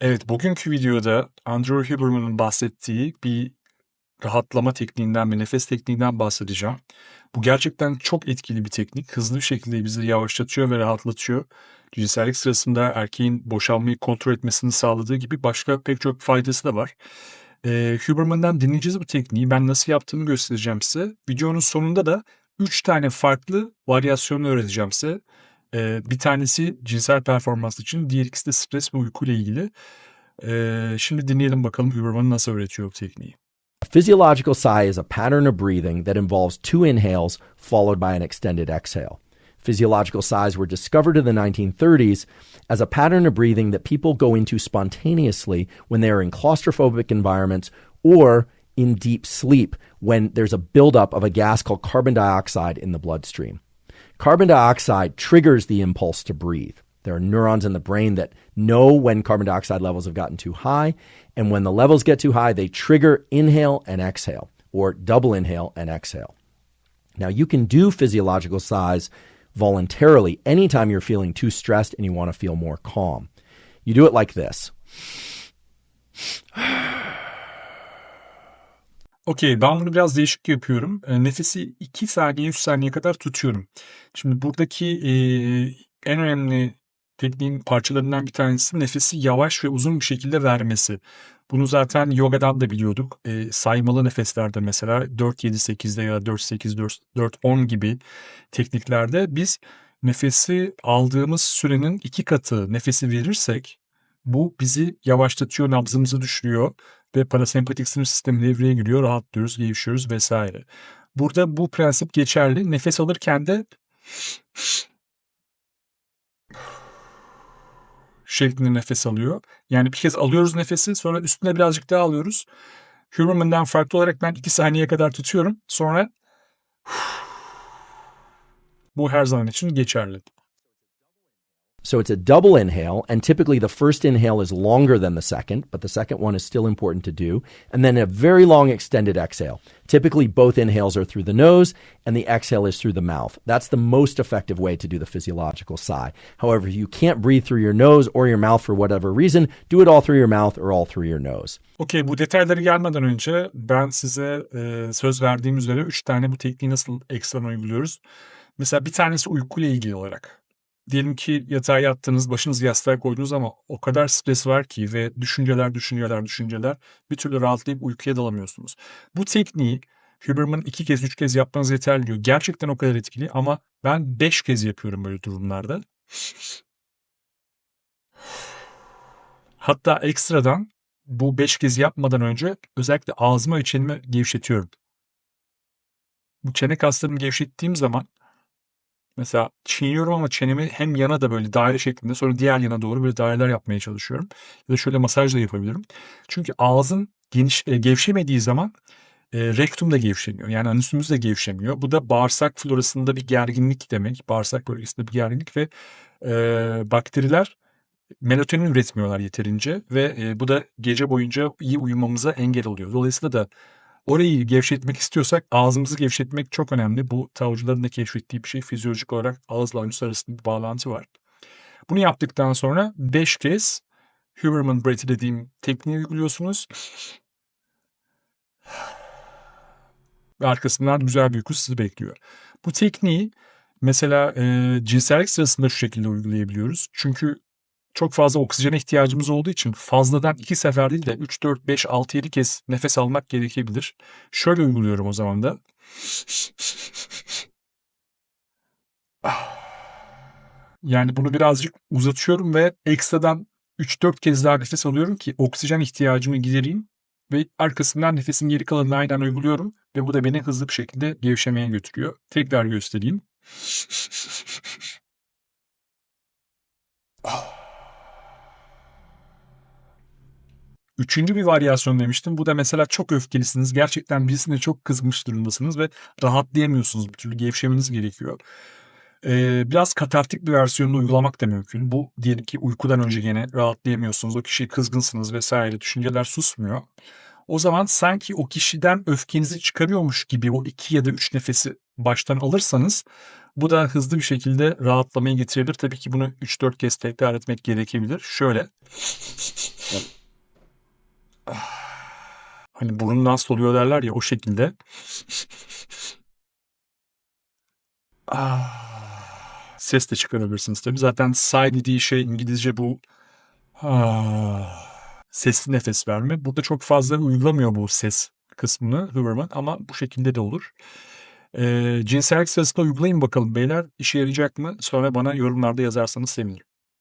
Evet, bugünkü videoda Andrew Huberman'ın bahsettiği bir rahatlama tekniğinden ve nefes tekniğinden bahsedeceğim. Bu gerçekten çok etkili bir teknik. Hızlı bir şekilde bizi yavaşlatıyor ve rahatlatıyor. Cinsellik sırasında erkeğin boşalmayı kontrol etmesini sağladığı gibi başka pek çok faydası da var. Ee, Huberman'dan dinleyeceğiz bu tekniği. Ben nasıl yaptığımı göstereceğim size. Videonun sonunda da 3 tane farklı varyasyonu öğreteceğim size. Ee, bir tanesi cinsel performans için, diğer ikisi de stres ve uyku ile ilgili. Şimdi dinleyelim bakalım Huberman nasıl öğretiyor bu tekniği. A physiological sigh is a pattern of breathing that involves two inhales followed by an extended exhale. Physiological sighs were discovered in the 1930s as a pattern of breathing that people go into spontaneously when they are in claustrophobic environments or in deep sleep when there's a buildup of a gas called carbon dioxide in the bloodstream. Carbon dioxide triggers the impulse to breathe. There are neurons in the brain that know when carbon dioxide levels have gotten too high. And when the levels get too high, they trigger inhale and exhale, or double inhale and exhale. Now, you can do physiological sighs voluntarily anytime you're feeling too stressed and you want to feel more calm. You do it like this. Okey ben bunu biraz değişik yapıyorum. E, nefesi 2 saniye 3 saniye kadar tutuyorum. Şimdi buradaki e, en önemli tekniğin parçalarından bir tanesi nefesi yavaş ve uzun bir şekilde vermesi. Bunu zaten yogadan da biliyorduk. E, saymalı nefeslerde mesela 4-7-8'de ya da 4-8-4-10 gibi tekniklerde biz nefesi aldığımız sürenin iki katı nefesi verirsek bu bizi yavaşlatıyor, nabzımızı düşürüyor ve parasempatik sinir sistemi devreye giriyor, rahatlıyoruz, gevşiyoruz vesaire. Burada bu prensip geçerli. Nefes alırken de şeklinde nefes alıyor. Yani bir kez alıyoruz nefesi sonra üstüne birazcık daha alıyoruz. Huberman'dan farklı olarak ben 2 saniye kadar tutuyorum. Sonra bu her zaman için geçerli. So it's a double inhale, and typically the first inhale is longer than the second, but the second one is still important to do. And then a very long extended exhale. Typically, both inhales are through the nose, and the exhale is through the mouth. That's the most effective way to do the physiological sigh. However, if you can't breathe through your nose or your mouth for whatever reason, do it all through your mouth or all through your nose. Okey bu detaylara gelmeden önce ben size e, söz verdiğim üzere 3 tane bu tekniği nasıl ekstradan uyguluyoruz. Mesela bir tanesi uykuyla ilgili olarak. Diyelim ki yatağa yattınız, başınızı yastığa koydunuz ama o kadar stres var ki ve düşünceler, düşünceler, düşünceler bir türlü rahatlayıp uykuya dalamıyorsunuz. Bu tekniği Huberman iki kez, üç kez yapmanız yeterli diyor. Gerçekten o kadar etkili ama ben beş kez yapıyorum böyle durumlarda. Hatta ekstradan bu beş kez yapmadan önce özellikle ağzıma ve çenemi gevşetiyorum. Bu çene kaslarımı gevşettiğim zaman Mesela çiğniyorum ama çenemi hem yana da böyle daire şeklinde sonra diğer yana doğru böyle daireler yapmaya çalışıyorum. Ya da şöyle masaj da yapabilirim. Çünkü ağzın geniş e, gevşemediği zaman e, rektum da gevşemiyor. Yani anüsümüz de gevşemiyor. Bu da bağırsak florasında bir gerginlik demek. Bağırsak bölgesinde bir gerginlik ve e, bakteriler melatonin üretmiyorlar yeterince ve e, bu da gece boyunca iyi uyumamıza engel oluyor. Dolayısıyla da Orayı gevşetmek istiyorsak ağzımızı gevşetmek çok önemli. Bu tavcıların da keşfettiği bir şey. Fizyolojik olarak ağızla anüs arasında bir bağlantı var. Bunu yaptıktan sonra 5 kez Huberman Breath'i dediğim tekniği uyguluyorsunuz. Ve arkasından güzel bir uyku sizi bekliyor. Bu tekniği mesela e, cinsellik sırasında şu şekilde uygulayabiliyoruz. Çünkü çok fazla oksijene ihtiyacımız olduğu için fazladan iki sefer değil de 3, 4, 5, 6, 7 kez nefes almak gerekebilir. Şöyle uyguluyorum o zaman da. Yani bunu birazcık uzatıyorum ve ekstradan 3-4 kez daha nefes alıyorum ki oksijen ihtiyacımı gidereyim ve arkasından nefesin geri kalanını aynen uyguluyorum ve bu da beni hızlı bir şekilde gevşemeye götürüyor. Tekrar göstereyim. Üçüncü bir varyasyon demiştim. Bu da mesela çok öfkelisiniz. Gerçekten birisine çok kızmış durumdasınız ve rahatlayamıyorsunuz. Bir türlü gevşemeniz gerekiyor. Ee, biraz katartik bir versiyonunu uygulamak da mümkün. Bu diyelim ki uykudan önce gene rahatlayamıyorsunuz. O kişiye kızgınsınız vesaire. Düşünceler susmuyor. O zaman sanki o kişiden öfkenizi çıkarıyormuş gibi o iki ya da üç nefesi baştan alırsanız bu da hızlı bir şekilde rahatlamayı getirebilir. Tabii ki bunu 3-4 kez tekrar etmek gerekebilir. Şöyle. Hani burnun nasıl oluyor derler ya o şekilde. Ah, ses de çıkarabilirsiniz tabii. Zaten sigh dediği şey İngilizce bu ah, sesli nefes verme. Burada çok fazla uygulamıyor bu ses kısmını Huberman ama bu şekilde de olur. Ee, cinsellik sırasında uygulayın bakalım beyler. İşe yarayacak mı? Sonra bana yorumlarda yazarsanız sevinirim.